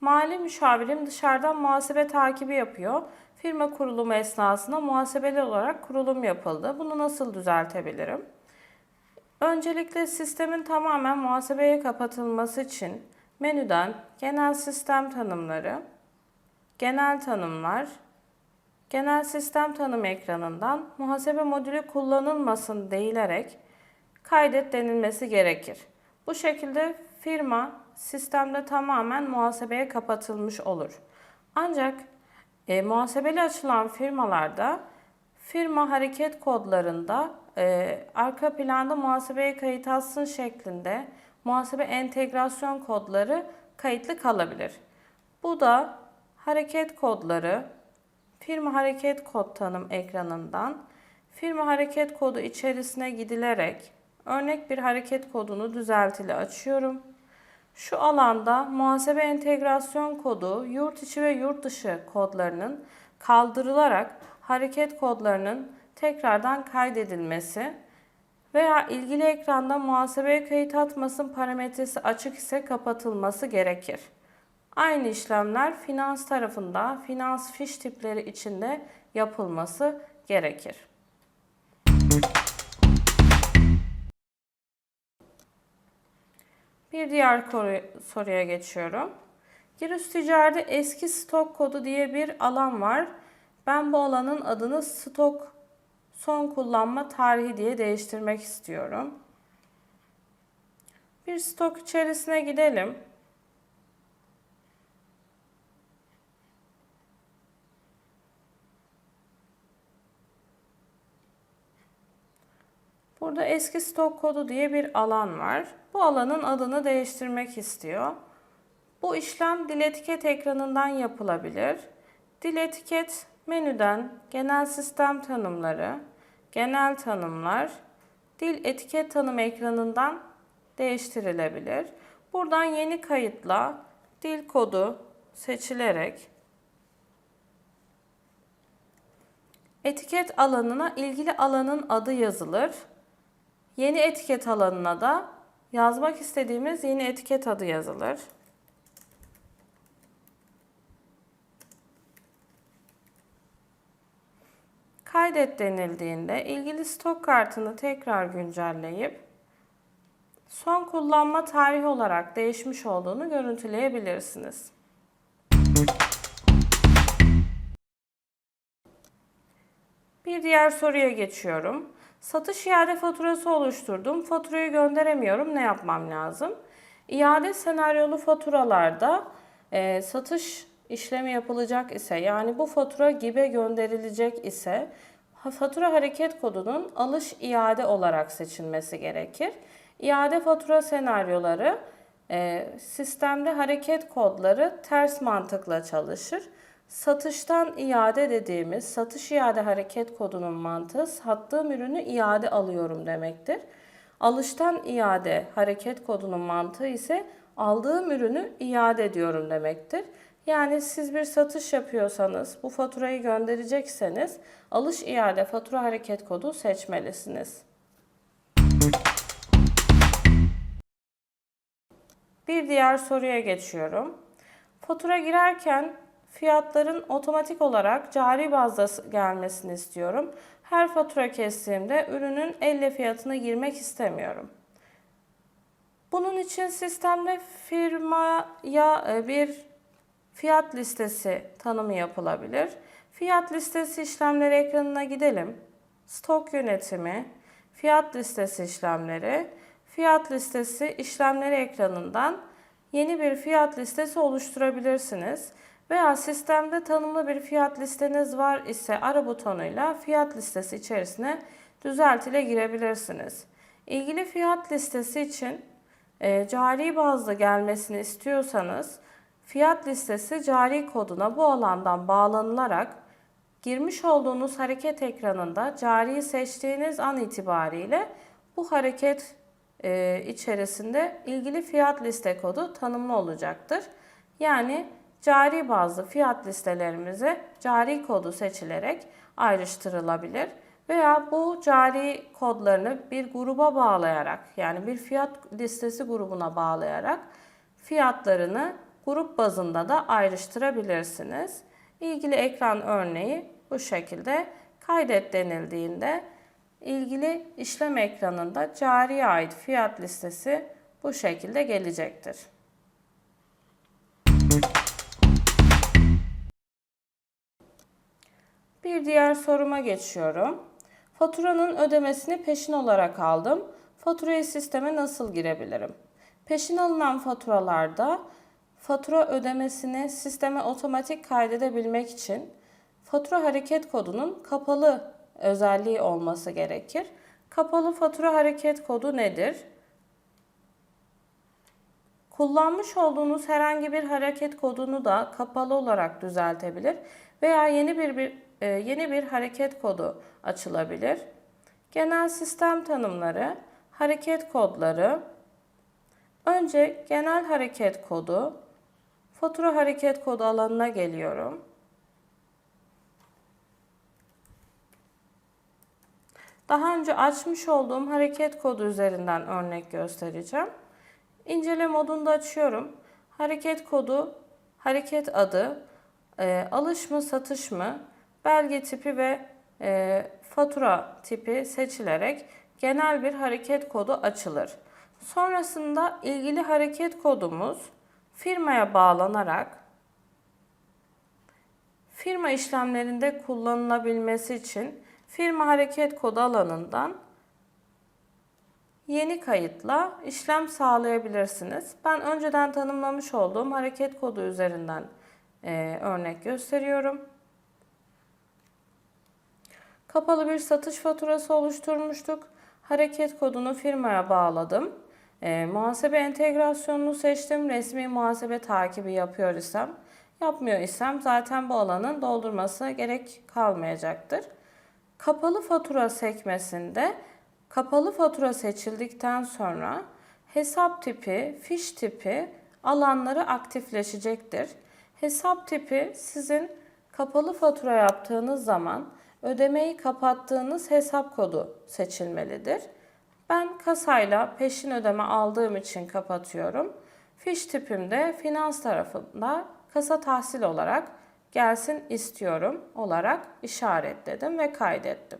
Mali müşavirim dışarıdan muhasebe takibi yapıyor. Firma kurulumu esnasında muhasebeli olarak kurulum yapıldı. Bunu nasıl düzeltebilirim? Öncelikle sistemin tamamen muhasebeye kapatılması için menüden genel sistem tanımları, genel tanımlar, genel sistem tanım ekranından muhasebe modülü kullanılmasın değilerek kaydet denilmesi gerekir. Bu şekilde firma sistemde tamamen muhasebeye kapatılmış olur. Ancak e, muhasebeli açılan firmalarda firma hareket kodlarında e, arka planda muhasebeye kayıt alsın şeklinde muhasebe entegrasyon kodları kayıtlı kalabilir. Bu da hareket kodları firma hareket kod tanım ekranından firma hareket kodu içerisine gidilerek örnek bir hareket kodunu düzeltili açıyorum. Şu alanda muhasebe entegrasyon kodu yurt içi ve yurt dışı kodlarının kaldırılarak hareket kodlarının tekrardan kaydedilmesi veya ilgili ekranda muhasebeye kayıt atmasın parametresi açık ise kapatılması gerekir. Aynı işlemler finans tarafında finans fiş tipleri içinde yapılması gerekir. Bir diğer soruya geçiyorum. Giriş ticarette eski stok kodu diye bir alan var. Ben bu alanın adını stok son kullanma tarihi diye değiştirmek istiyorum. Bir stok içerisine gidelim. Burada eski stok kodu diye bir alan var. Bu alanın adını değiştirmek istiyor. Bu işlem dil etiket ekranından yapılabilir. Dil etiket menüden genel sistem tanımları, genel tanımlar, dil etiket tanım ekranından değiştirilebilir. Buradan yeni kayıtla dil kodu seçilerek etiket alanına ilgili alanın adı yazılır. Yeni etiket alanına da yazmak istediğimiz yeni etiket adı yazılır. Kaydet denildiğinde ilgili stok kartını tekrar güncelleyip son kullanma tarihi olarak değişmiş olduğunu görüntüleyebilirsiniz. Bir diğer soruya geçiyorum. Satış iade faturası oluşturdum. Faturayı gönderemiyorum. Ne yapmam lazım? İade senaryolu faturalarda e, satış işlemi yapılacak ise yani bu fatura gibi gönderilecek ise fatura hareket kodunun alış iade olarak seçilmesi gerekir. İade fatura senaryoları e, sistemde hareket kodları ters mantıkla çalışır. Satıştan iade dediğimiz satış iade hareket kodunun mantığı sattığım ürünü iade alıyorum demektir. Alıştan iade hareket kodunun mantığı ise aldığım ürünü iade ediyorum demektir. Yani siz bir satış yapıyorsanız, bu faturayı gönderecekseniz alış iade fatura hareket kodu seçmelisiniz. Bir diğer soruya geçiyorum. Fatura girerken fiyatların otomatik olarak cari bazda gelmesini istiyorum. Her fatura kestiğimde ürünün elle fiyatına girmek istemiyorum. Bunun için sistemde firmaya e, bir fiyat listesi tanımı yapılabilir. Fiyat listesi işlemleri ekranına gidelim. Stok yönetimi, fiyat listesi işlemleri, fiyat listesi işlemleri ekranından yeni bir fiyat listesi oluşturabilirsiniz. Veya sistemde tanımlı bir fiyat listeniz var ise ara butonuyla fiyat listesi içerisine düzeltile girebilirsiniz. İlgili fiyat listesi için e, cari bazda gelmesini istiyorsanız fiyat listesi cari koduna bu alandan bağlanılarak girmiş olduğunuz hareket ekranında cariyi seçtiğiniz an itibariyle bu hareket e, içerisinde ilgili fiyat liste kodu tanımlı olacaktır. Yani cari bazlı fiyat listelerimizi cari kodu seçilerek ayrıştırılabilir veya bu cari kodlarını bir gruba bağlayarak yani bir fiyat listesi grubuna bağlayarak fiyatlarını grup bazında da ayrıştırabilirsiniz. İlgili ekran örneği bu şekilde kaydet denildiğinde ilgili işlem ekranında cariye ait fiyat listesi bu şekilde gelecektir. Bir diğer soruma geçiyorum. Faturanın ödemesini peşin olarak aldım. Faturayı sisteme nasıl girebilirim? Peşin alınan faturalarda fatura ödemesini sisteme otomatik kaydedebilmek için fatura hareket kodunun kapalı özelliği olması gerekir. Kapalı fatura hareket kodu nedir? Kullanmış olduğunuz herhangi bir hareket kodunu da kapalı olarak düzeltebilir veya yeni bir, bir yeni bir hareket kodu açılabilir. Genel sistem tanımları, hareket kodları. Önce genel hareket kodu, fatura hareket kodu alanına geliyorum. Daha önce açmış olduğum hareket kodu üzerinden örnek göstereceğim. İncele modunda açıyorum. Hareket kodu, hareket adı, e, alış mı satış mı, belge tipi ve e, fatura tipi seçilerek genel bir hareket kodu açılır. Sonrasında ilgili hareket kodumuz firmaya bağlanarak firma işlemlerinde kullanılabilmesi için firma hareket kodu alanından yeni kayıtla işlem sağlayabilirsiniz. Ben önceden tanımlamış olduğum hareket kodu üzerinden e, örnek gösteriyorum. Kapalı bir satış faturası oluşturmuştuk. Hareket kodunu firmaya bağladım. E, muhasebe entegrasyonunu seçtim. Resmi muhasebe takibi yapıyor isem, yapmıyor isem zaten bu alanın doldurması gerek kalmayacaktır. Kapalı fatura sekmesinde kapalı fatura seçildikten sonra hesap tipi, fiş tipi alanları aktifleşecektir. Hesap tipi sizin kapalı fatura yaptığınız zaman ödemeyi kapattığınız hesap kodu seçilmelidir. Ben kasayla peşin ödeme aldığım için kapatıyorum. Fiş tipimde finans tarafında kasa tahsil olarak gelsin istiyorum olarak işaretledim ve kaydettim.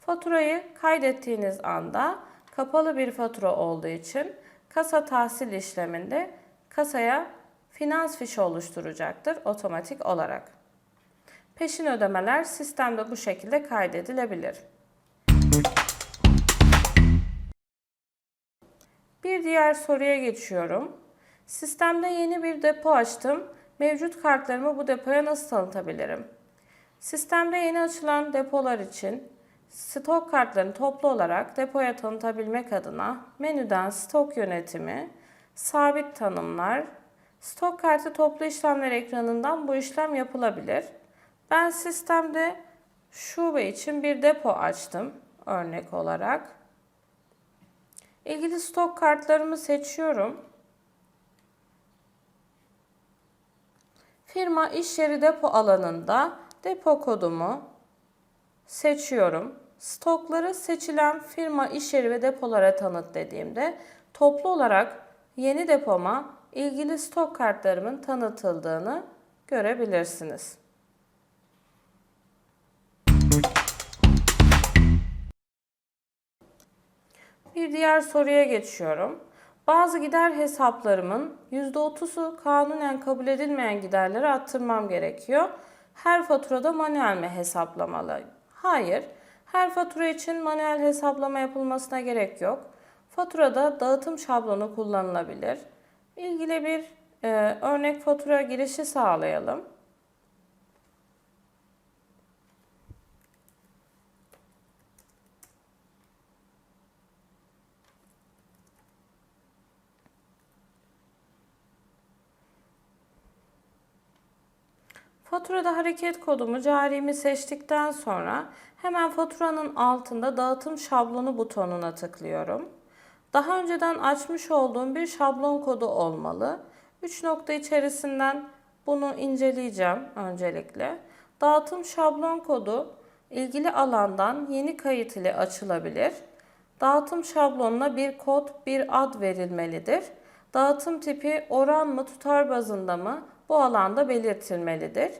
Faturayı kaydettiğiniz anda kapalı bir fatura olduğu için kasa tahsil işleminde kasaya finans fişi oluşturacaktır otomatik olarak. Peşin ödemeler sistemde bu şekilde kaydedilebilir. Bir diğer soruya geçiyorum. Sistemde yeni bir depo açtım. Mevcut kartlarımı bu depoya nasıl tanıtabilirim? Sistemde yeni açılan depolar için stok kartlarını toplu olarak depoya tanıtabilmek adına menüden stok yönetimi, sabit tanımlar, stok kartı toplu işlemler ekranından bu işlem yapılabilir. Ben sistemde şube için bir depo açtım örnek olarak. İlgili stok kartlarımı seçiyorum. Firma iş yeri depo alanında depo kodumu seçiyorum. Stokları seçilen firma iş yeri ve depolara tanıt dediğimde toplu olarak yeni depoma ilgili stok kartlarımın tanıtıldığını görebilirsiniz. Bir diğer soruya geçiyorum. Bazı gider hesaplarımın %30'u kanunen kabul edilmeyen giderlere attırmam gerekiyor. Her faturada manuel mi hesaplamalı? Hayır. Her fatura için manuel hesaplama yapılmasına gerek yok. Faturada dağıtım şablonu kullanılabilir. İlgili bir e, örnek fatura girişi sağlayalım. Faturada hareket kodumu carimi seçtikten sonra hemen faturanın altında dağıtım şablonu butonuna tıklıyorum. Daha önceden açmış olduğum bir şablon kodu olmalı. 3 nokta içerisinden bunu inceleyeceğim öncelikle. Dağıtım şablon kodu ilgili alandan yeni kayıt ile açılabilir. Dağıtım şablonuna bir kod, bir ad verilmelidir. Dağıtım tipi oran mı tutar bazında mı bu alanda belirtilmelidir.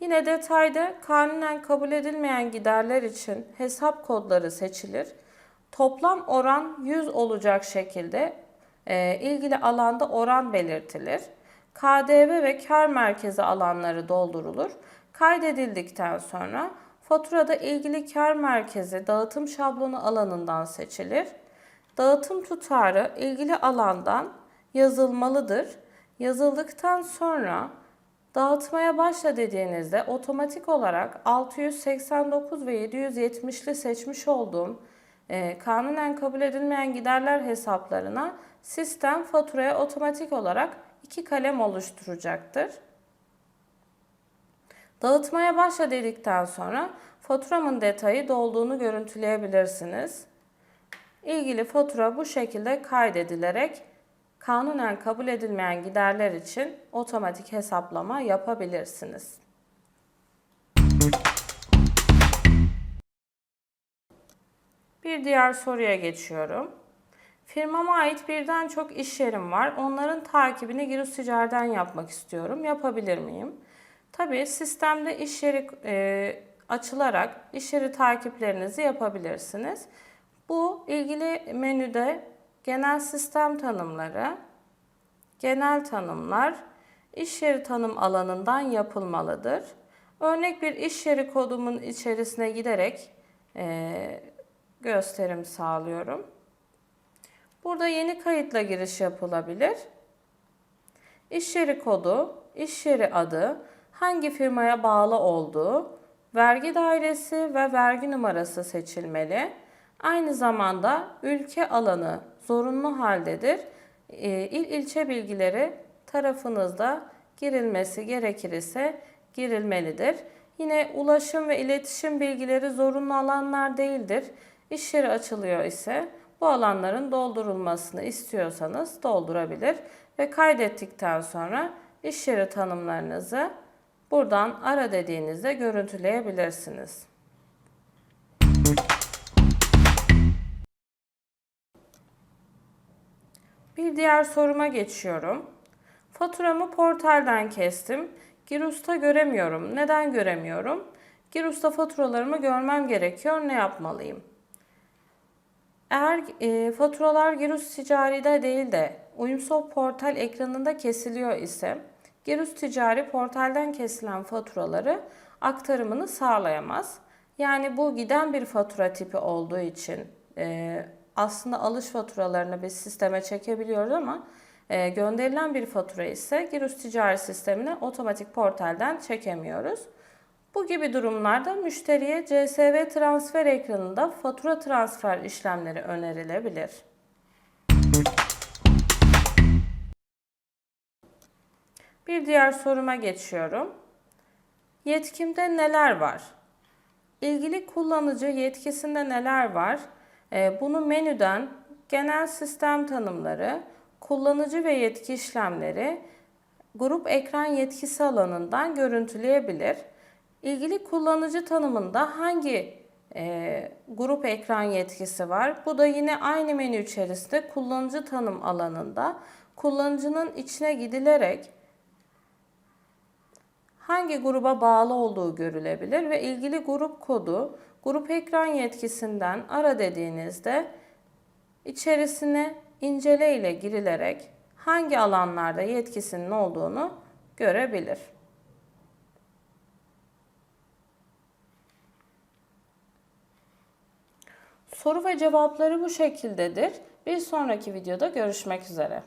Yine detayda kanunen kabul edilmeyen giderler için hesap kodları seçilir. Toplam oran 100 olacak şekilde e, ilgili alanda oran belirtilir. KDV ve kar merkezi alanları doldurulur. Kaydedildikten sonra faturada ilgili kar merkezi dağıtım şablonu alanından seçilir. Dağıtım tutarı ilgili alandan yazılmalıdır. Yazıldıktan sonra dağıtmaya başla dediğinizde otomatik olarak 689 ve 770'li seçmiş olduğum e, kanunen kabul edilmeyen giderler hesaplarına sistem faturaya otomatik olarak iki kalem oluşturacaktır. Dağıtmaya başla dedikten sonra faturamın detayı dolduğunu görüntüleyebilirsiniz. İlgili fatura bu şekilde kaydedilerek kanunen kabul edilmeyen giderler için otomatik hesaplama yapabilirsiniz. Bir diğer soruya geçiyorum. Firmama ait birden çok iş yerim var. Onların takibini Girus Ticaret'ten yapmak istiyorum. Yapabilir miyim? Tabii sistemde iş yeri e, açılarak iş yeri takiplerinizi yapabilirsiniz. Bu ilgili menüde genel sistem tanımları, genel tanımlar, iş yeri tanım alanından yapılmalıdır. Örnek bir iş yeri kodumun içerisine giderek e, gösterim sağlıyorum. Burada yeni kayıtla giriş yapılabilir. İş yeri kodu, iş yeri adı, hangi firmaya bağlı olduğu, vergi dairesi ve vergi numarası seçilmeli. Aynı zamanda ülke alanı zorunlu haldedir. Ee, İl ilçe bilgileri tarafınızda girilmesi gerekir ise girilmelidir. Yine ulaşım ve iletişim bilgileri zorunlu alanlar değildir. İş yeri açılıyor ise bu alanların doldurulmasını istiyorsanız doldurabilir ve kaydettikten sonra iş yeri tanımlarınızı buradan ara dediğinizde görüntüleyebilirsiniz. Bir diğer soruma geçiyorum. Faturamı portalden kestim. Girus'ta göremiyorum. Neden göremiyorum? Girus'ta faturalarımı görmem gerekiyor. Ne yapmalıyım? Eğer e, faturalar Girus Ticari'de değil de Uyumsoft portal ekranında kesiliyor ise Girus Ticari portalden kesilen faturaları aktarımını sağlayamaz. Yani bu giden bir fatura tipi olduğu için e, aslında alış faturalarını biz sisteme çekebiliyoruz ama e, gönderilen bir fatura ise Girus Ticari sistemine otomatik portalden çekemiyoruz. Bu gibi durumlarda müşteriye CSV transfer ekranında fatura transfer işlemleri önerilebilir. Bir diğer soruma geçiyorum. Yetkimde neler var? İlgili kullanıcı yetkisinde neler var? Ee, bunu menüden genel sistem tanımları, kullanıcı ve yetki işlemleri, grup ekran yetkisi alanından görüntüleyebilir. İlgili kullanıcı tanımında hangi e, grup ekran yetkisi var? Bu da yine aynı menü içerisinde kullanıcı tanım alanında kullanıcının içine gidilerek hangi gruba bağlı olduğu görülebilir ve ilgili grup kodu grup ekran yetkisinden ara dediğinizde içerisine incele ile girilerek hangi alanlarda yetkisinin olduğunu görebilir. Soru ve cevapları bu şekildedir. Bir sonraki videoda görüşmek üzere.